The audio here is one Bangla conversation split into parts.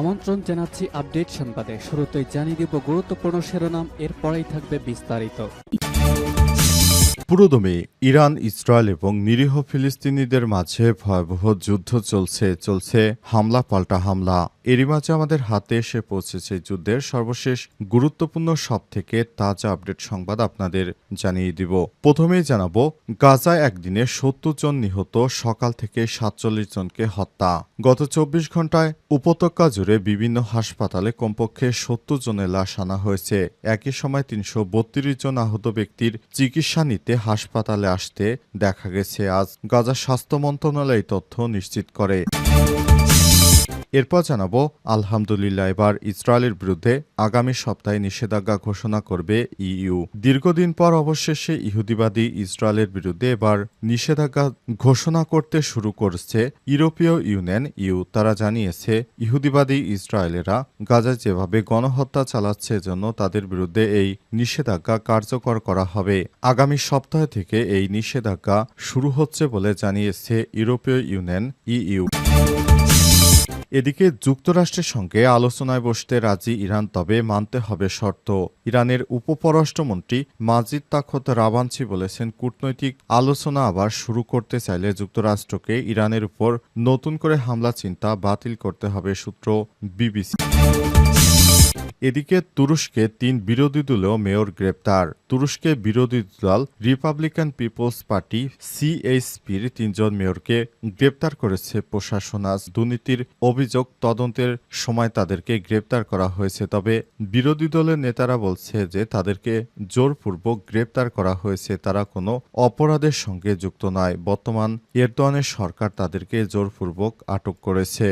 আমন্ত্রণ জানাচ্ছি আপডেট সংবাদে। শুরুতেই জানিয়ে দিব গুরুত্বপূর্ণ শিরোনাম, এরপরেই থাকবে বিস্তারিত। পুরোদমে ইরান, ইসরায়েল এবং নিরীহ ফিলিস্তিনিদের মাঝে ভয়াবহ যুদ্ধ চলছে চলছে হামলা পাল্টা হামলা। এরই মাঝে আমাদের হাতে এসে পৌঁছেছে যুদ্ধের সর্বশেষ গুরুত্বপূর্ণ সব থেকে তাজা আপডেট সংবাদ আপনাদের জানিয়ে দিব। প্রথমেই জানাব, গাজায় একদিনে সত্তর জন নিহত, সকাল থেকে সাতচল্লিশ জনকে হত্যা। গত চব্বিশ ঘন্টায় উপত্যকা জুড়ে বিভিন্ন হাসপাতালে কমপক্ষে সত্তর জনের লাশ আনা হয়েছে। একই সময় তিনশো বত্রিশ জন আহত ব্যক্তির চিকিৎসা নিতে হাসপাতালে আসতে দেখা গেছে আজ। গাজা স্বাস্থ্য মন্ত্রণালয় তথ্য নিশ্চিত করে। এরপর জানাব, আলহামদুলিল্লাহ, এবার ইসরায়েলের বিরুদ্ধে আগামী সপ্তাহে নিষেধাজ্ঞা ঘোষণা করবে ইইউ। দীর্ঘদিন পর অবশেষে ইহুদিবাদী ইসরায়েলের বিরুদ্ধে এবার নিষেধাজ্ঞা ঘোষণা করতে শুরু করছে ইউরোপীয় ইউনিয়ন ইউ তারা জানিয়েছে, ইহুদিবাদী ইসরায়েলেরা গাজায় যেভাবে গণহত্যা চালাচ্ছে জন্য তাদের বিরুদ্ধে এই নিষেধাজ্ঞা কার্যকর করা হবে। আগামী সপ্তাহ থেকে এই নিষেধাজ্ঞা শুরু হচ্ছে বলে জানিয়েছে ইউরোপীয় ইউনিয়ন ইইউ। এদিকে যুক্তরাষ্ট্রের সঙ্গে আলোচনায় বসতে রাজি ইরান, তবে মানতে হবে শর্ত। ইরানের উপপররাষ্ট্রমন্ত্রী মাজিদ তাখত রাবানসি বলেছেন, কূটনৈতিক আলোচনা আবার শুরু করতে চাইলে যুক্তরাষ্ট্রকে ইরানের উপর নতুন করে হামলা চিন্তা বাতিল করতে হবে, সূত্র বিবিসি। এদিকে তুরস্কে তিন বিরোধী দলীয় মেয়র গ্রেপ্তার। তুরস্কে বিরোধী দল রিপাবলিকান পিপলস পার্টি সিএইচপির তিনজন মেয়রকে গ্রেপ্তার করেছে প্রশাসন। আজ দুর্নীতির অভিযোগ তদন্তের সময় তাদেরকে গ্রেপ্তার করা হয়েছে, তবে বিরোধী দলের নেতারা বলছে যে তাদেরকে জোরপূর্বক গ্রেপ্তার করা হয়েছে। তারা কোনো অপরাধের সঙ্গে যুক্ত নয়। বর্তমান এরদোয়ানের সরকার তাদেরকে জোরপূর্বক আটক করেছে।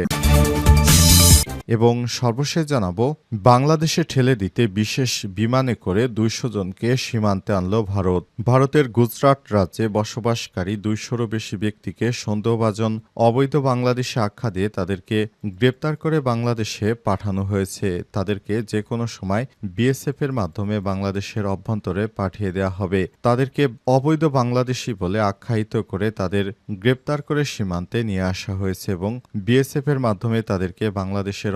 এবং সর্বশেষ জানাব, বাংলাদেশে ঠেলে দিতে বিশেষ বিমানে করে দুইশো জনকে সীমান্তে আনল ভারত। ভারতের গুজরাট রাজ্যে বসবাসকারী দুইশোরও বেশি ব্যক্তিকে সন্দেহভাজন অবৈধ বাংলাদেশে আখ্যা দিয়ে তাদেরকে গ্রেপ্তার করে বাংলাদেশে পাঠানো হয়েছে। তাদেরকে যে কোনো সময় বিএসএফ এর মাধ্যমে বাংলাদেশের অভ্যন্তরে পাঠিয়ে দেওয়া হবে। তাদেরকে অবৈধ বাংলাদেশি বলে আখ্যায়িত করে তাদের গ্রেপ্তার করে সীমান্তে নিয়ে আসা হয়েছে এবং বিএসএফ এর মাধ্যমে তাদেরকে বাংলাদেশের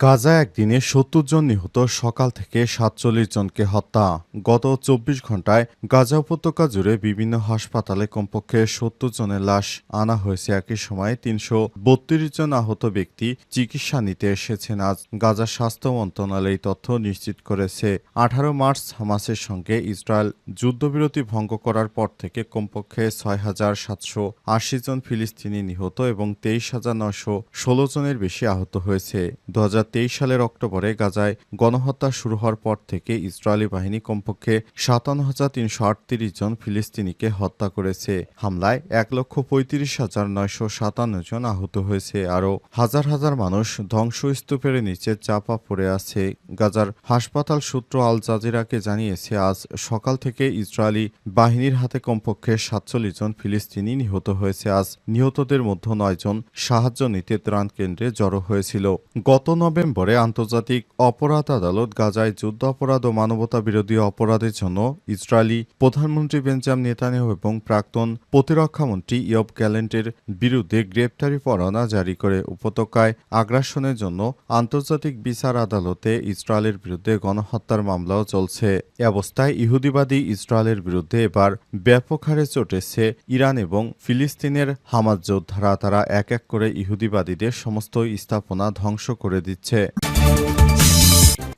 গাজা একদিনে সত্তর জন নিহত, সকাল থেকে সাতচল্লিশ জনকে হত্যা। গত চব্বিশ ঘন্টায় গাজা উপত্যকা জুড়ে বিভিন্ন হাসপাতালে কমপক্ষে সত্তর জনের লাশ আনা হয়েছে। একই সময় তিনশো বত্রিশ জন আহত ব্যক্তি চিকিৎসা নিতে এসেছেন। আজ গাজা স্বাস্থ্য মন্ত্রণালয় তথ্য নিশ্চিত করেছে। আঠারো মার্চ হামাসের সঙ্গে ইসরায়েল যুদ্ধবিরতি ভঙ্গ করার পর থেকে কমপক্ষে ছয় হাজার সাতশো আশি জন ফিলিস্তিনি নিহত এবং তেইশ হাজার নয়শো ষোলো জনের বেশি আহত হয়েছে। দু সালের অক্টোবরে গাজায় গণহত্যা শুরু হওয়ার পর থেকে ইসরায়েলি বাহিনী কমপক্ষে সাতান্ন হাজার তিনশো আটত্রিশ জন ফিলিস্তিনিকে হত্যা করেছে। হামলায় এক লক্ষ পঁয়ত্রিশ হাজার নয়শো সাতান্ন জন আহত হয়েছে। আরও হাজার হাজার মানুষ ধ্বংসস্তূপের নিচে চাপা পড়ে আছে। গাজার হাসপাতাল সূত্র আল জাজিরাকে জানিয়েছে, আজ সকাল থেকে ইসরায়েলি বাহিনীর হাতে কমপক্ষে সাতচল্লিশ জন ফিলিস্তিনি নিহত হয়েছে। আজ নিহতদের মধ্যে নয়জন সাহায্য নিতে ত্রাণ কেন্দ্রে জড়ো হয়েছিল। গত নভেম্বরে আন্তর্জাতিক অপরাধ আদালত গাজায় যুদ্ধ অপরাধ ও মানবতা বিরোধী অপরাধের জন্য ইসরায়েলি প্রধানমন্ত্রী বেঞ্জাম নেতানিয়াহু এবং প্রাক্তন প্রতিরক্ষামন্ত্রী ইয়ব গ্যালেন্টের বিরুদ্ধে গ্রেপ্তারি পরোয়ানা জারি করে উপত্যকায় আগ্রাসনের জন্য আন্তর্জাতিক বিচার আদালতে ইসরায়েলের বিরুদ্ধে গণহত্যার মামলাও চলছে। এ অবস্থায় ইহুদিবাদী ইসরায়েলের বিরুদ্ধে এবার ব্যাপক হারে চটেছে ইরান এবং ফিলিস্তিনের হামাজ যোদ্ধারা। তারা এক এক করে ইহুদিবাদীদের সমস্ত স্থাপনা ধ্বংস করে দিচ্ছে। 대체.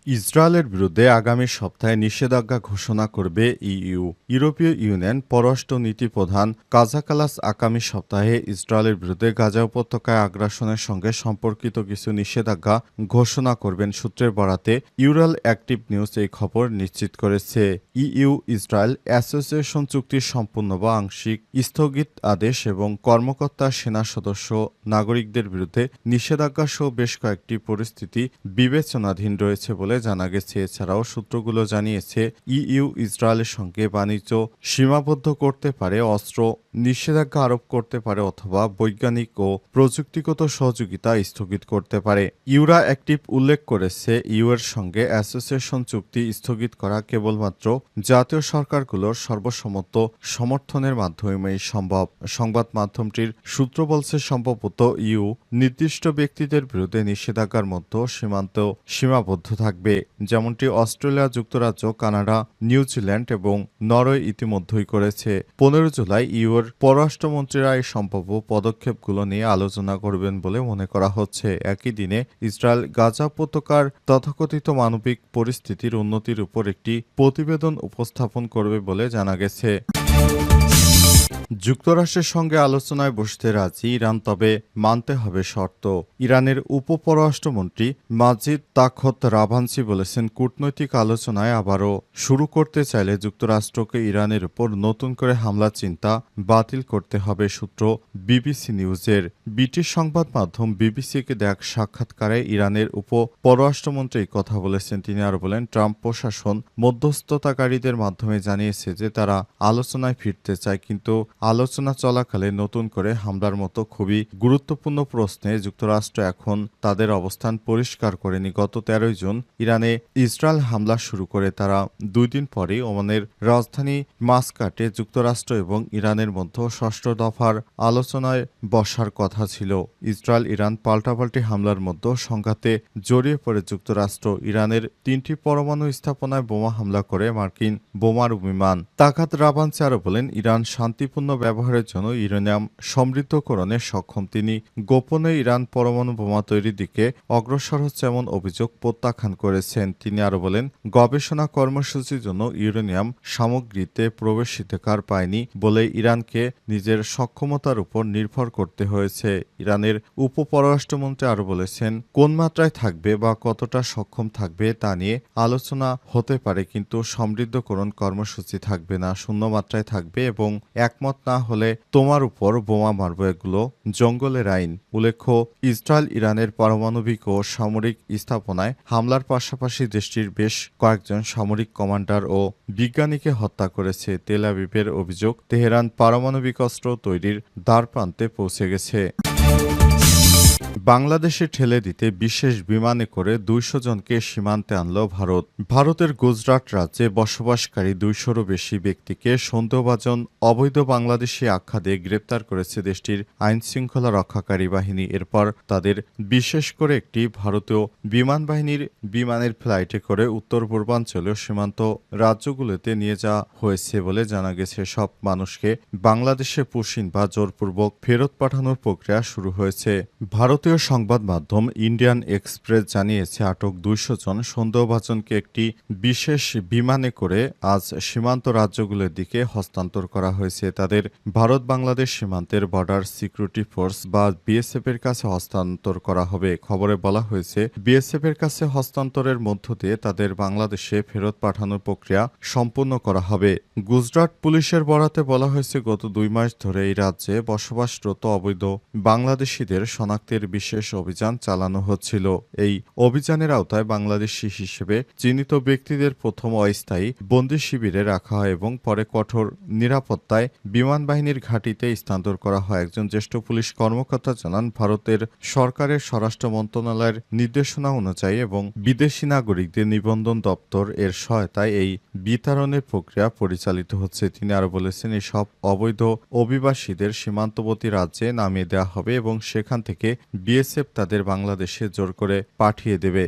ইসরায়েলের বিরুদ্ধে আগামী সপ্তাহে নিষেধাজ্ঞা ঘোষণা করবে ইইউ। ইউরোপীয় ইউনিয়ন পররাষ্ট্র নীতি প্রধান কাজাকালাস আগামী সপ্তাহে ইসরায়েলের বিরুদ্ধে গাজা উপত্যকায় আগ্রাসনের সঙ্গে সম্পর্কিত কিছু নিষেধাজ্ঞা ঘোষণা করবেন সূত্রের বরাতে ইউরাল অ্যাক্টিভ নিউজ এই খবর নিশ্চিত করেছে। ইইউ ইসরায়েল অ্যাসোসিয়েশন চুক্তির সম্পূর্ণ বা আংশিক স্থগিত আদেশ এবং কর্মকর্তা সেনা সদস্য নাগরিকদের বিরুদ্ধে নিষেধাজ্ঞা সহ বেশ কয়েকটি পরিস্থিতি বিবেচনাধীন রয়েছে বলে জানা গেছে। এছাড়াও সূত্রগুলো জানিয়েছে, ইইউ ইসরায়েলের সঙ্গে বাণিজ্য সীমাবদ্ধ করতে পারে, অস্ত্র নিষেধাজ্ঞা আরোপ করতে পারে অথবা বৈজ্ঞানিক ও প্রযুক্তিগত সহযোগিতা স্থগিত করতে পারে। ইউরা অ্যাক্টিভ উল্লেখ করেছে ইউ এর সঙ্গে অ্যাসোসিয়েশন চুক্তি স্থগিত করা কেবলমাত্র জাতীয় সরকারগুলোর সর্বসম্মত সমর্থনের মাধ্যমেই সম্ভব। সংবাদ মাধ্যমটির সূত্র বলছে, সম্ভবত ইউ নির্দিষ্ট ব্যক্তিদের বিরুদ্ধে নিষেধাজ্ঞার মধ্যে সীমান্ত সীমাবদ্ধ থাকবে। যেমনটি অস্ট্রেলিয়া, যুক্তরাজ্য, কানাডা, নিউজিল্যান্ড এবং নরওয়ে ইতিমধ্যেই করেছে। পনেরো জুলাই ইউর পররাষ্ট্রমন্ত্রীরা এই সম্ভাব্য পদক্ষেপগুলো নিয়ে আলোচনা করবেন বলে মনে করা হচ্ছে। একই দিনে ইসরায়েল গাজা উপত্যকার তথাকথিত মানবিক পরিস্থিতির উন্নতির উপর একটি প্রতিবেদন উপস্থাপন করবে বলে জানা গেছে। যুক্তরাষ্ট্রের সঙ্গে আলোচনায় বসতে রাজি ইরান, তবে মানতে হবে শর্ত। ইরানের উপপররাষ্ট্রমন্ত্রী মাজিদ তাখত রাভানসি বলেছেন, কূটনৈতিক আলোচনায় আবারও শুরু করতে চাইলে যুক্তরাষ্ট্রকে ইরানের উপর নতুন করে হামলা চিন্তা বাতিল করতে হবে, সূত্র বিবিসি নিউজের। ব্রিটিশ সংবাদ মাধ্যম বিবিসিকে দেখ সাক্ষাৎকারে ইরানের উপ পররাষ্ট্রমন্ত্রী কথা বলেছেন। তিনি আরও বলেন, ট্রাম্প প্রশাসন মধ্যস্থতাকারীদের মাধ্যমে জানিয়েছে যে তারা আলোচনায় ফিরতে চায়, কিন্তু আলোচনা চলাকালে নতুন করে হামলার মতো খুবই গুরুত্বপূর্ণ প্রশ্নে যুক্তরাষ্ট্র এখন তাদের অবস্থান পরিষ্কার করেনি। গত তেরোই জুন ইরানে ইসরায়েল হামলা শুরু করে। তারা দুই দিন পরেই ওমানের রাজধানী মাসকাটে যুক্তরাষ্ট্র এবং ইরানের মধ্যে ষষ্ঠ দফার আলোচনায় বসার কথা ছিল। ইসরায়েল ইরান পাল্টাপাল্টি হামলার মধ্যে সংঘাতে জড়িয়ে পড়ে যুক্তরাষ্ট্র। ইরানের তিনটি পরমাণু স্থাপনায় বোমা হামলা করে মার্কিন বোমার বিমান। তাকাত রাবানসে আরও বলেন, ইরান শান্তিপূর্ণ ব্যবহারের জন্য ইউরেনিয়াম সমৃদ্ধকরণে সক্ষম। তিনি গোপনে ইরান পরমাণু বোমা তৈরির দিকে অগ্রসর হচ্ছে এমন অভিযোগ প্রত্যাখ্যান করেছেন। তিনি আরও বলেন, গবেষণা কর্মসূচির জন্য ইউরেনিয়াম সামগ্রীতে প্রবেশাধিকার পায়নি বলে ইরানকে নিজের সক্ষমতার উপর নির্ভর করতে হয়েছে। ইরানের উপপররাষ্ট্রমন্ত্রী আরও বলেছেন, কোন মাত্রায় থাকবে বা কতটা সক্ষম থাকবে তা নিয়ে আলোচনা হতে পারে, কিন্তু সমৃদ্ধকরণ কর্মসূচি থাকবে না, শূন্য মাত্রায় থাকবে এবং একমত না হলে তোমার উপর বোমা মারব এগুলো। জঙ্গলের আইন। উল্লেখ্য, ইসরায়েল ইরানের পারমাণবিক ও সামরিক স্থাপনায় হামলার পাশাপাশি দেশটির বেশ কয়েকজন সামরিক কমান্ডার ও বিজ্ঞানীকে হত্যা করেছে তেল অভিযোগ। তেহরান পারমাণবিক অস্ত্র তৈরির দ্বারপ্রান্তে পৌঁছে গেছে। বাংলাদেশে ঠেলে দিতে বিশেষ বিমানে করে দুইশো জনকে সীমান্তে আনল ভারত। ভারতের গুজরাট রাজ্যে বসবাসকারী দুইশোরও বেশি ব্যক্তিকে সন্দেহভাজন অবৈধ বাংলাদেশি আখ্যা দিয়ে গ্রেপ্তার করেছে দেশটির আইন শৃঙ্খলা রক্ষাকারী বাহিনী। এরপর তাদের বিশেষ করে একটি ভারতীয় বিমান বাহিনীর বিমানের ফ্লাইটে করে উত্তর পূর্বাঞ্চলীয় সীমান্ত রাজ্যগুলোতে নিয়ে যাওয়া হয়েছে বলে জানা গেছে। সব মানুষকে বাংলাদেশে পুশিন বা জোরপূর্বক ফেরত পাঠানোর প্রক্রিয়া শুরু হয়েছে। ভারতীয় সংবাদ মাধ্যম ইন্ডিয়ান এক্সপ্রেস জানিয়েছে, আটক দুইশো জন সন্দেহভাজনকে একটি বিশেষ বিমানে করে আজ সীমান্ত রাজ্যগুলোর দিকে হস্তান্তর করা হয়েছে। তাদের ভারত বাংলাদেশ সীমান্তের বর্ডার সিকিউরিটি ফোর্স বা বিএসএফ এর কাছে হস্তান্তর করা হবে। খবরে বলা হয়েছে বিএসএফ এর কাছে হস্তান্তরের মধ্য দিয়ে তাদের বাংলাদেশে ফেরত পাঠানোর প্রক্রিয়া সম্পূর্ণ করা হবে। গুজরাট পুলিশের বরাতে বলা হয়েছে, গত দুই মাস ধরে এই রাজ্যে বসবাসরত অবৈধ বাংলাদেশিদের শনাক্তের বিশেষ অভিযান চালানো হচ্ছিল। এই অভিযানের আওতায় বাংলাদেশি হিসেবে চিহ্নিত ব্যক্তিদের প্রথম অস্থায়ী বন্দি শিবিরে রাখা হয় এবং পরে কঠোর নিরাপত্তায় বিমান বাহিনীর ঘাঁটিতে স্থানান্তর করা হয়। একজন জ্যেষ্ঠ পুলিশ কর্মকর্তা জানান, ভারতের সরকারের স্বরাষ্ট্র মন্ত্রণালয়ের নির্দেশনা অনুযায়ী এবং বিদেশি নাগরিকদের নিবন্ধন দপ্তর এর সহায়তায় এই বিতরণের প্রক্রিয়া পরিচালিত হচ্ছে। তিনি আরও বলেছেন এই সব অবৈধ অভিবাসীদের সীমান্তবর্তী রাজ্যে নামিয়ে দেওয়া হবে এবং সেখান থেকে বিএসএফ তাদের বাংলাদেশে জোর করে পাঠিয়ে দেবে।